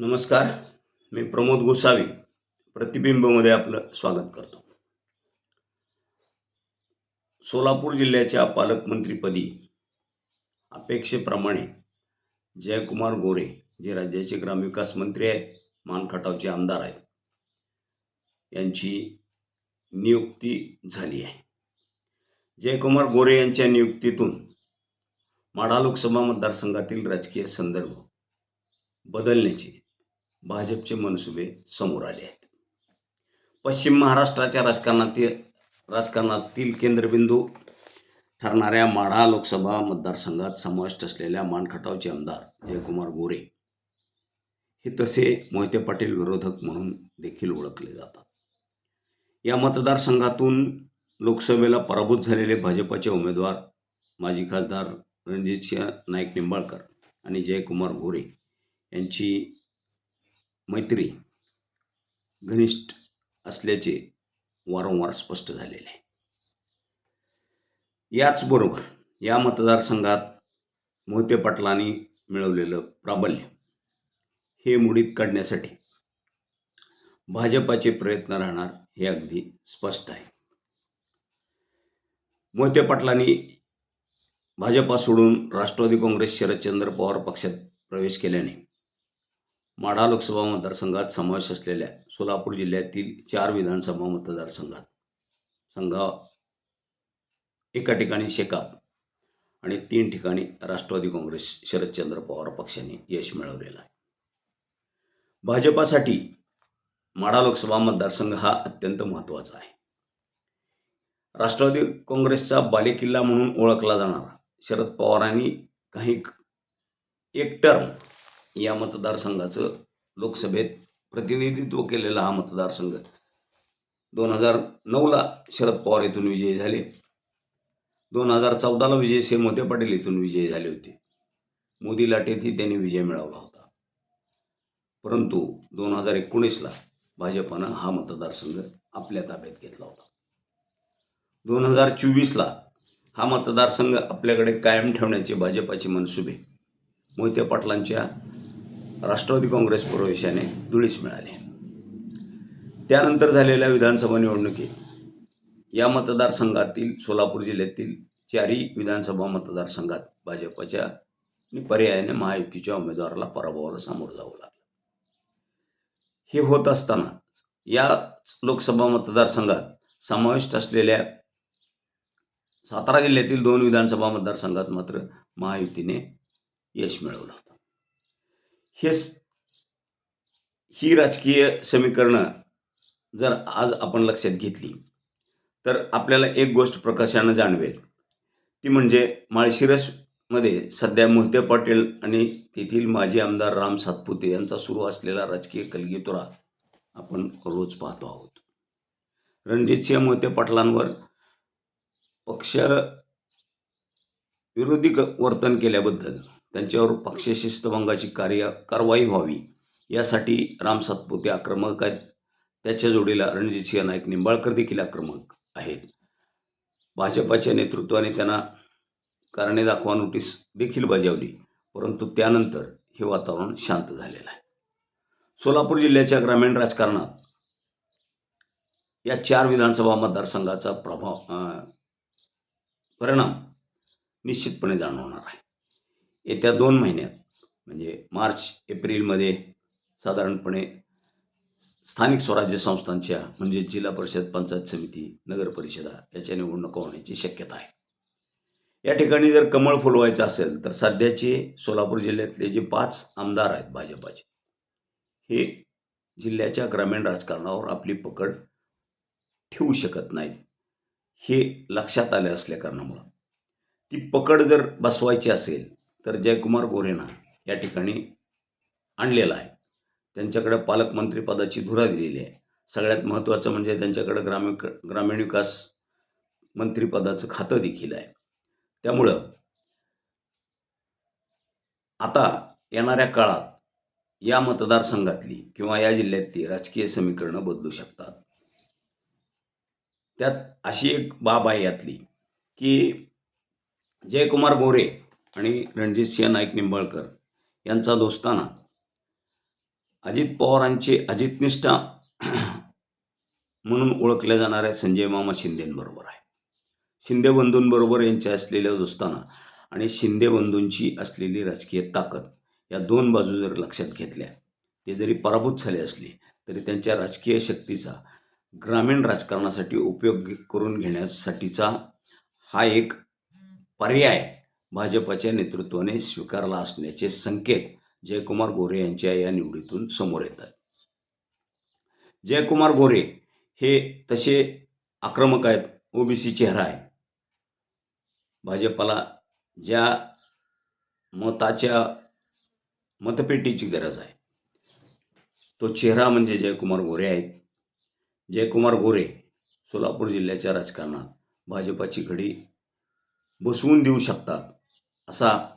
नमस्कार मी प्रमोद गोसावी प्रतिबिंबमध्ये आपलं स्वागत करतो. सोलापूर जिल्ह्याच्या पालकमंत्रीपदी अपेक्षेप्रमाणे जयकुमार गोरे जे राज्याचे ग्रामविकास मंत्री आहेत मानखटावचे आमदार आहेत यांची नियुक्ती झाली आहे. जयकुमार गोरे यांच्या नियुक्तीतून माढा लोकसभा मतदारसंघातील राजकीय संदर्भ बदलण्याचे भाजपचे मनसुबे समोर आले आहेत. पश्चिम महाराष्ट्राच्या राजकारणातील राजकारणातील केंद्रबिंदू ठरणाऱ्या माढा लोकसभा मतदारसंघात समाविष्ट असलेल्या मानखटावचे आमदार जयकुमार गोरे हे तसे मोहिते पाटील विरोधक म्हणून देखील ओळखले जातात. या मतदारसंघातून लोकसभेला पराभूत झालेले भाजपाचे उमेदवार माजी खासदार रणजितसिंह नाईक निंबाळकर आणि जयकुमार गोरे यांची मैत्री घनिष्ठ असल्याचे वारंवार स्पष्ट झालेले. आहे याचबरोबर या मतदारसंघात मोहिते पाटलांनी मिळवलेलं प्राबल्य हे मुडीत काढण्यासाठी भाजपाचे प्रयत्न राहणार हे अगदी स्पष्ट आहे. मोहिते पाटलांनी भाजपा सोडून राष्ट्रवादी काँग्रेस शरदचंद्र पवार पक्षात प्रवेश केल्याने माढा लोकसभा मतदारसंघात समावेश असलेल्या सोलापूर जिल्ह्यातील चार विधानसभा मतदारसंघात. संघा एका ठिकाणी शेकाप आणि तीन ठिकाणी राष्ट्रवादी काँग्रेस शरदचंद्र पवार पक्षाने यश मिळवलेलं आहे. भाजपासाठी माढा लोकसभा मतदारसंघ हा अत्यंत महत्त्वाचा आहे. राष्ट्रवादी काँग्रेसचा बालेकिल्ला म्हणून ओळखला जाणारा शरद पवारांनी काही एक टर्म या मतदारसंघाचं लोकसभेत प्रतिनिधित्व केलेला हा मतदारसंघ. दोन हजार नऊला शरद पवार येथून विजयी झाले. दोन हजार चौदाला विजय से मोते पाटील येथून विजयी झाले होते. मोदी लाटेतही त्यांनी विजय मिळवला होता. परंतु दोन हजार एकोणीसला भाजपानं हा मतदारसंघ आपल्या ताब्यात घेतला होता. दोन हजार चोवीसला हा मतदारसंघ आपल्याकडे कायम ठेवण्याचे भाजपाचे मनसुबे मोहिते पाटलांच्या राष्ट्रवादी काँग्रेस प्रवेशाने धुळीस मिळाले. त्यानंतर झालेल्या विधानसभा निवडणुकीत या मतदारसंघातील सोलापूर जिल्ह्यातील चारही विधानसभा मतदारसंघात भाजपच्या आणि पर्यायाने महायुतीच्या उमेदवाराला पराभवाला सामोरं जावं लागलं. हे होत असताना या लोकसभा मतदारसंघात समाविष्ट असलेल्या सातारा जिल्ह्यातील दोन विधानसभा मतदारसंघात मात्र महायुतीने यश मिळवलं होतं. हेच ही राजकीय समीकरणं जर आज आपण लक्षात घेतली तर आपल्याला एक गोष्ट प्रकाशानं जाणवेल. ती म्हणजे माळशिरसमध्ये सध्या मोहिते पाटील आणि तेथील माजी आमदार राम सातपुते यांचा सुरू असलेला राजकीय कलगीतुरा आपण रोज पाहतो आहोत. रणजितसिंह मोहिते पाटलांवर पक्ष विरोधी वर्तन केल्याबद्दल त्यांच्यावर पक्ष शिस्तभंगाची कार्य कारवाई व्हावी. यासाठी राम सातपुते आक्रमक आहेत. त्याच्या जोडीला रणजितसिंह नाईक निंबाळकर देखील आक्रमक आहेत. भाजपाच्या नेतृत्वाने त्यांना कारणे दाखवा नोटीस देखील बजावली. परंतु त्यानंतर हे वातावरण शांत झालेलं आहे. सोलापूर जिल्ह्याच्या ग्रामीण राजकारणात या चार विधानसभा मतदारसंघाचा प्रभाव परिणाम निश्चितपणे जाणवणार आहे. येत्या दोन महिन्यात म्हणजे मार्च एप्रिलमध्ये साधारणपणे स्थानिक स्वराज्य संस्थांच्या म्हणजे जिल्हा परिषद पंचायत समिती नगर परिषदा याच्या निवडणुका होण्याची शक्यता आहे. या ठिकाणी जर कमळ फुलवायचं असेल तर सध्याचे सोलापूर जिल्ह्यातले जे पाच आमदार आहेत भाजपाचे हे जिल्ह्याच्या ग्रामीण राजकारणावर आपली पकड ठेवू शकत नाहीत हे लक्षात आले असल्या कारणामुळं. ती पकड जर बसवायची असेल तर जयकुमार गोरेना या ठिकाणी आणलेला आहे. त्यांच्याकडे पालकमंत्री पदाची धुरा दिलेली आहे. सगळ्यात महत्त्वाचं म्हणजे त्यांच्याकडे ग्रामीण ग्रामीण विकास मंत्रिपदाचं खातं देखील आहे. त्यामुळं आता येणाऱ्या काळात या मतदारसंघातली किंवा या जिल्ह्यातली राजकीय समीकरणं बदलू शकतात. त्यात अशी एक बाब आहे यातली की जयकुमार गोरे आणि रणजितसिंह नाईक निंबाळकर यांचा दोस्ताना अजित पवारांचे अजितनिष्ठा म्हणून ओळखल्या जाणाऱ्या संजय मामा शिंदेंबरोबर आहे. शिंदे बंधूंबरोबर यांच्या असलेल्या दोस्ताना आणि शिंदे बंधूंची असलेली राजकीय ताकद या दोन बाजू जर लक्षात घेतल्या ते जरी पराभूत झाले असले तरी त्यांच्या राजकीय शक्तीचा ग्रामीण राजकारणासाठी उपयोग करून घेण्यासाठीचा हा एक पर्याय भाजपच्या नेतृत्वाने स्वीकारला असण्याचे संकेत जयकुमार गोरे यांच्या या निवडीतून समोर येतात. जयकुमार गोरे हे तसे आक्रमक आहेत. ओबीसी चेहरा आहे. भाजपाला ज्या मताच्या मतपेटीची गरज आहे. तो चेहरा म्हणजे जयकुमार गोरे आहेत. जयकुमार गोरे सोलापूर जिल्ह्याच्या राजकारणात भाजपाची घडी बसवून देऊ शकतात. असा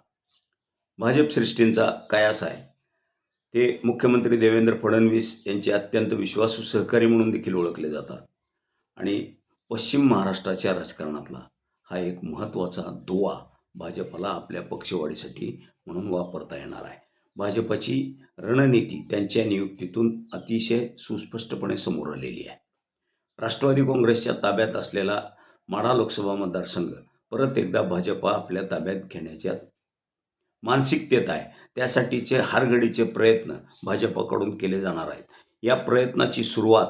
भाजप सृष्टींचा कायास आहे. ते मुख्यमंत्री देवेंद्र फडणवीस यांचे अत्यंत विश्वासू सहकारी म्हणून देखील ओळखले जातात. आणि पश्चिम महाराष्ट्राच्या राजकारणातला हा एक महत्त्वाचा दुवा भाजपला आपल्या पक्षवाढीसाठी म्हणून वापरता येणार आहे. भाजपची रणनीती त्यांच्या नियुक्तीतून अतिशय सुस्पष्टपणे समोर आलेली आहे. राष्ट्रवादी काँग्रेसच्या ताब्यात असलेला माढा लोकसभा मतदारसंघ परत एकदा भाजपा आपल्या ताब्यात घेण्याच्या मानसिकतेत आहे. त्यासाठीचे हारगडीचे प्रयत्न भाजपाकडून केले जाणार आहेत. या प्रयत्नाची सुरुवात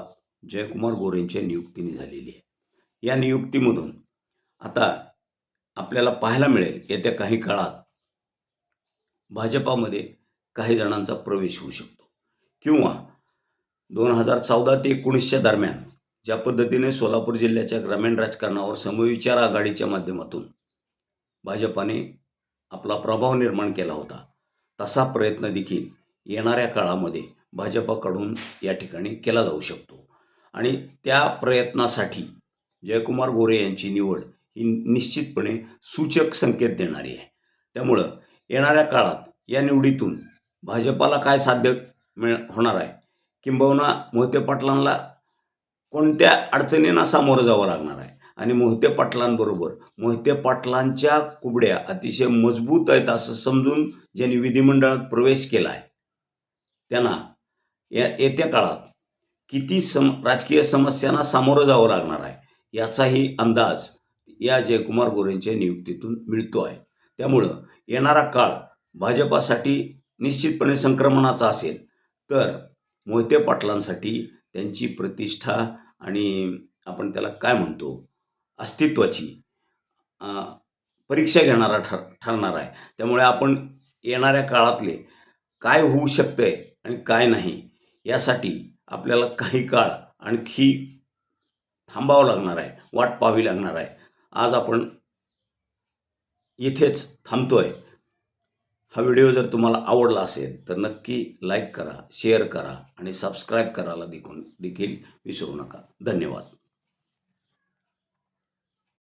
जयकुमार गोरेंच्या नियुक्तीने झालेली आहे. या नियुक्तीमधून आता आपल्याला पाहायला मिळेल येत्या काही काळात भाजपामध्ये काही जणांचा प्रवेश होऊ शकतो. किंवा दोन हजार चौदा ते एकोणीसच्या दरम्यान ज्या पद्धतीने सोलापूर जिल्ह्याच्या ग्रामीण राजकारणावर समविचार आघाडीच्या माध्यमातून भाजपाने आपला प्रभाव निर्माण केला होता तसा प्रयत्न देखील येणाऱ्या काळामध्ये भाजपाकडून या ठिकाणी केला जाऊ शकतो. आणि त्या प्रयत्नासाठी जयकुमार गोरे यांची निवड ही निश्चितपणे सूचक संकेत देणारी आहे. त्यामुळं येणाऱ्या काळात या निवडीतून भाजपाला काय साध्य मिळ होणार आहे? किंबहुना मोहिते पाटलांना कोणत्या अडचणींना सामोरं जावं लागणार आहे? आणि मोहिते पाटलांबरोबर मोहिते पाटलांच्या कुबड्या अतिशय मजबूत आहेत असं समजून ज्यांनी विधिमंडळात प्रवेश केला आहे त्यांना या येत्या काळात किती सम राजकीय समस्यांना सामोरं जावं लागणार आहे याचाही अंदाज या जयकुमार गोरेंच्या नियुक्तीतून मिळतो आहे. त्यामुळं येणारा काळ भाजपासाठी निश्चितपणे संक्रमणाचा असेल तर मोहिते पाटलांसाठी त्यांची प्रतिष्ठा आणि आपण त्याला काय म्हणतो? अस्तित्वाची. परीक्षा घेणारा ठर ठरणार आहे. त्यामुळे आपण येणाऱ्या काळातले काय होऊ शकतंय आणि काय नाही यासाठी आपल्याला काही काळ आणखी थांबावं लागणार आहे वाट पाहावी लागणार आहे. आज आपण इथेच आहे हा व्हिडिओ जर तुम्हाला आवडला असेल तर नक्की लाईक करा शेअर करा आणि सबस्क्राईब करायला देखून देखील विसरू नका. धन्यवाद.